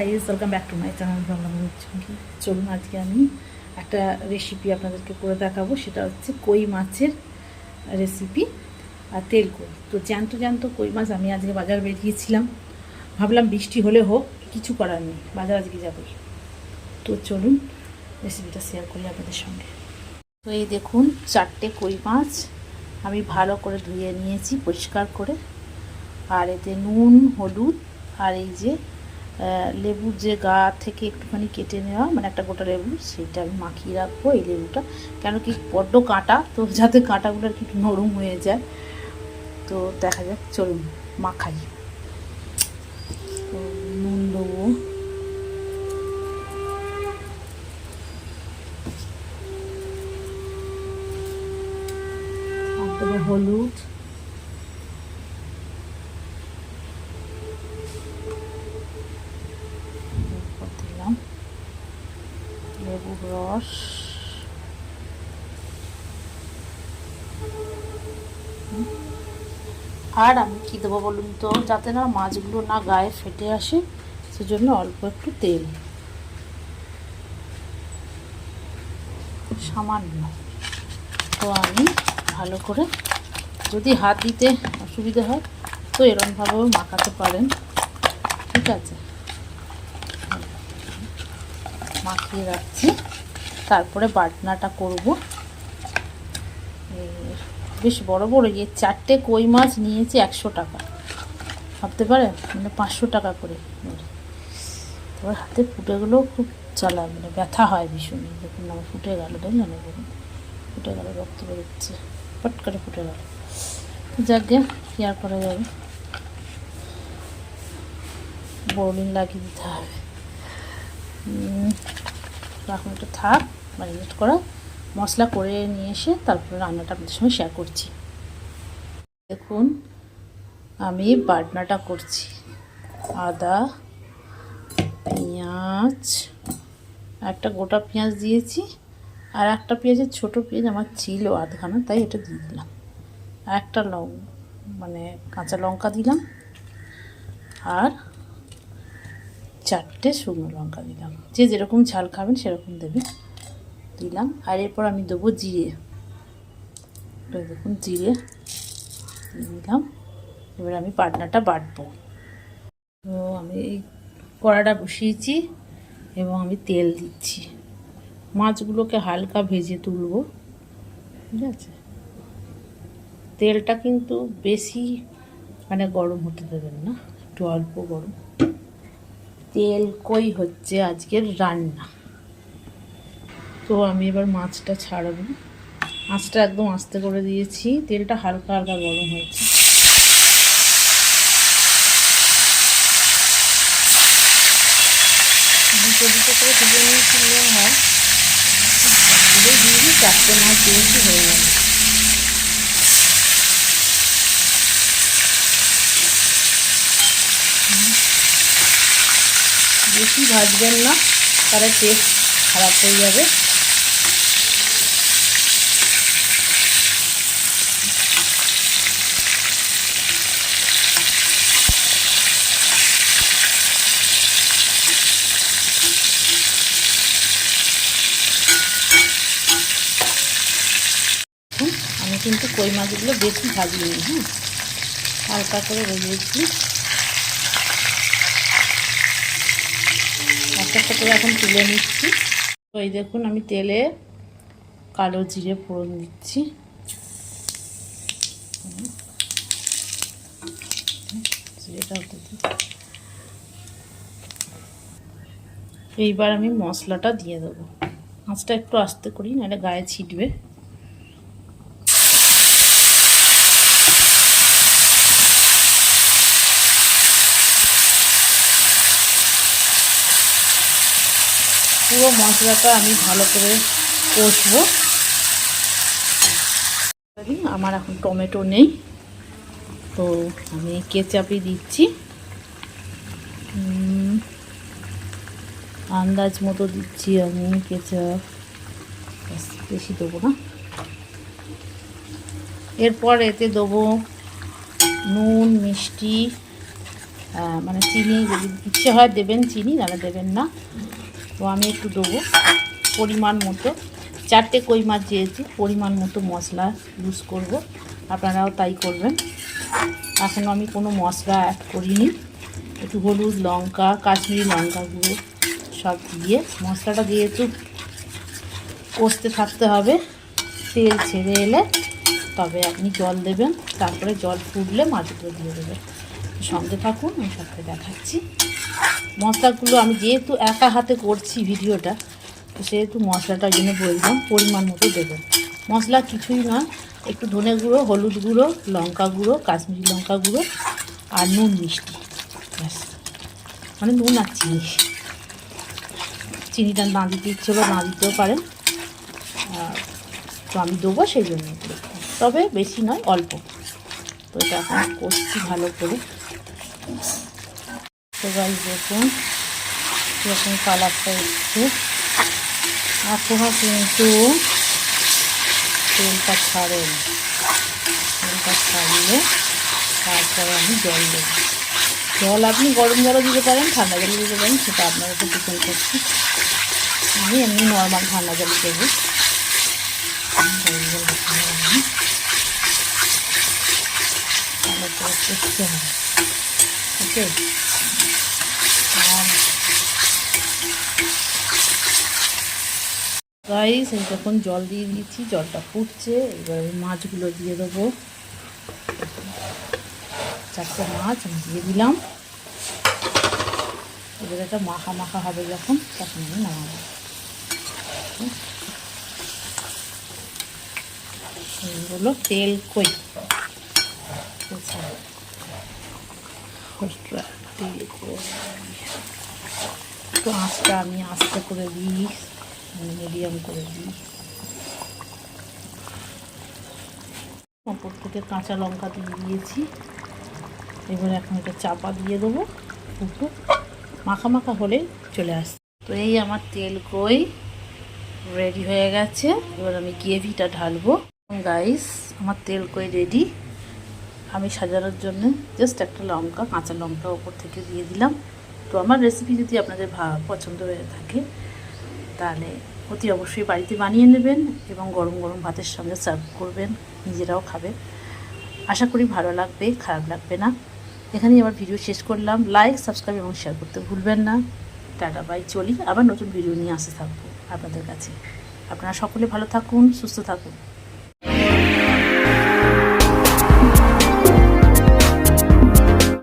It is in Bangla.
Guys welcome back to my channel Bangla Chumki চলুন আজকে আমি একটা রেসিপি আপনাদেরকে করে দেখাবো, সেটা হচ্ছে কই মাছের রেসিপি আর তেল কই। তো জ্যান্ত জ্যান্ত কই মাছ আমি আজকে বাজার বেরিয়েছিলাম। ভাবলাম বৃষ্টি হলে হোক, কিছু করার নেই, বাজার আজকে যাবে তো চলুন রেসিপিটা শেয়ার করি আপনাদের সঙ্গে। তো এই দেখুন, চারটে কই মাছ আমি ভালো করে ধুয়ে নিয়েছি, পরিষ্কার করে। আর এতে নুন, হলুদ, আর এই যে লেবুর যে গা থেকে একটুখানি কেটে নেওয়া মানে একটা গোটা লেবু, সেটা আমি মাখিয়ে রাখব এই লেবুটা। কেন কি বড্ড কাঁটা, তো যাতে কাঁটাগুলো আর কি নরম হয়ে যায়। তো দেখা যাক, চলুন, মাখাই। নুন দেবো হলুদ এরপর দিলাম লেবুর আর আমি কী দেবো বলুন তো? যাতে না মাছগুলো না গায়ে ফেটে আসে, সেজন্য অল্প একটু তেল। সামান্য। তো আমি ভালো করে যদি হাত দিতে অসুবিধা হয়, তো এরমভাবেও মাখাতে পারেন। ঠিক আছে? মাখিয়ে রাখছি। তারপরে বাটনাটা করব। বেশ বড় বড় যে চারটে কই মাছ নিয়েছি একশো টাকা। ভাবতে পারেন মানে পাঁচশো টাকা করে। এবার হাতে ফুটেগুলো খুব চালা মানে ব্যথা হয় ভীষণ। দেখুন আমার ফুটে গেল এই দেখুন, ফুটে গেল, রক্ত বেরোচ্ছে। পট করে ফুটে গেল। যাকে কি আর করা যাবে। বোলিং লাগিয়ে দিতে হবে। এখন একটু থাক। ম্যারিনেট করা মশলা করে নিয়ে এসে তারপরে রান্নাটা আপনাদের সঙ্গে শেয়ার করছি। দেখুন, আমি বাটনাটা করছি। আদা, পেঁয়াজ, একটা গোটা পেঁয়াজ দিয়েছি। আর একটা পেঁয়াজের ছোট পেঁয়াজ আমার ছিল আধখানা, তাই এটা দিয়ে দিলাম। একটা লং মানে কাঁচা লঙ্কা দিলাম। আর চারটে শুকনো লঙ্কা দিলাম। যে যেরকম ঝাল খাবেন সেরকম দেবে দিলাম, আর এরপর আমি দেবো জিরে। দেখুন, জিরে দিলাম। এবার আমি পাটনাটা বাটবো। তো আমি এই কড়াটা বসিয়েছি এবং আমি তেল দিচ্ছি। মাছগুলোকে হালকা ভেজে তুলব, ঠিক আছে? তেলটা কিন্তু বেশি মানে গরম হতে দেবেন না, একটু অল্প গরম। তেল কই হচ্ছে আজকের রান্না। তো আমি এবার মাছটা ছাড়াবো। মাছটা একদম আস্তে করে দিয়েছি, তেলটা হালকা হালকা গরম হয়েছে। দুটো দুটো করে নিয়ে কিনলে হয় দিয়ে চারটে মাছ দিয়েছি, হয়ে যাবে বেশি ভাজবেন না তারা টেস্ট খারাপ হয়ে যাবে হুম, আমি কিন্তু কই মাছগুলো বেশি ভাজিনি হ্যাঁ হালকা করে ভেজেছি একটা একটা করে এখন তুলে নিচ্ছি। এই দেখুন, আমি তেলে কালো জিরে ফোড়ন দিচ্ছি। এইবার আমি মশলাটা দিয়ে দেবো। মাছটা একটু আস্তে করি, নাহলে গায়ে ছিটবে। পুরো মশলাটা আমি ভালো করে কষবো। আমার এখন টমেটো নেই, তো আমি কেচাপই দিচ্ছি। আন্দাজ মতো দিচ্ছি আমি কেচাপ। বেশি দেবো না। এরপর এতে দেবো নুন, মিষ্টি মানে চিনি, যদি ইচ্ছে হয় দেবেন চিনি, নাহলে দেবেন না। তো আমি একটু দেবো পরিমাণ মতো। চারটে কই মাছ যেহেতু পরিমাণ মতো মশলা ইউজ করব। আপনারাও তাই করবেন। এখন আমি কোনো মশলা অ্যাড করিনি। একটু হলুদ লঙ্কা, কাশ্মীরি লঙ্কা গুঁড়ো সব দিয়ে মশলাটা যেহেতু কষতে থাকতে হবে, তেল ছেড়ে এলে তবে আপনি জল দেবেন, তারপরে জল ফুটলে মাছগুলো দিয়ে দেবেন। সঙ্গে থাকুন, আমি সবকে দেখাচ্ছি। মশলাগুলো আমি যেহেতু একা হাতে করছি ভিডিওটা, তো সেহেতু মশলাটার জন্য বললাম পরিমাণ মতো দেবেন মশলা কিছুই না একটু ধনে গুঁড়ো, হলুদ গুঁড়ো, লঙ্কা গুঁড়ো, কাশ্মীরি লঙ্কা গুঁড়ো আর নুন মিষ্টি, ব্যাস। মানে নুন আর চিনি। চিনিটা না দিতে ইচ্ছে বা না দিতেও পারেন। তো আমি দেবো সেই জন্য তবে বেশি নয়, অল্প। তো এটা এখন করছি ভালো করে। তো গাছ দেখুন এরকম কালারটা এসছে। এখনও কিন্তু তেলটা ছাড়েন। তেলটা ছাড়িয়ে তারপরে আমি জল দেবো। জল আপনি গরম জলও দিতে পারেন, ঠান্ডা জলও দিতে পারেন, সেটা আপনার উপর ডিপেন্ড করছি। আমি এমনি নর্মাল ঠান্ডা জল দেবো। ভালো করে করতে হবে আর গাইস এই যখন জল দিয়ে দিয়েছি, জলটা ফুটছে। এবার মাছগুলো দিয়ে দেবো। চারটে মাছ আমি দিয়ে দিলাম। এবার এটা মাখা মাখা হবে যখন, তখন আমি নামাবো। এইগুলো তেল কই? তো আঁচটা আমি আস্তে করে দিই মিডিয়াম করে দিই ওপর থেকে কাঁচা লঙ্কা দিয়ে দিয়েছি এবার এখন এটা চাপা দিয়ে দেবো ফুটো মাখা মাখা হলে চলে আসছে তো এই আমার তেল কই রেডি হয়ে গেছে এবার আমি গ্রেভিটা ঢালবো গাইস আমার তেল কই রেডি আমি সাজানোর জন্য জাস্ট একটা লঙ্কা, কাঁচা লঙ্কা ওপর থেকে দিয়ে দিলাম। তো আমার রেসিপি যদি আপনাদের পছন্দ হয়ে থাকে, তাহলে অতি অবশ্যই বাড়িতে বানিয়ে নেবেন এবং গরম গরম ভাতের সঙ্গে সার্ভ করবেন, নিজেরাও খাবেন। আশা করি ভালো লাগবে, খারাপ লাগবে না। এখানেই আমার ভিডিও শেষ করলাম। লাইক সাবস্ক্রাইব এবং শেয়ার করতে ভুলবেন না। টাটা বাই চলি। আবার নতুন ভিডিও নিয়ে আসতে থাকব আপনাদের কাছে। আপনারা সকলে ভালো থাকুন, সুস্থ থাকুন।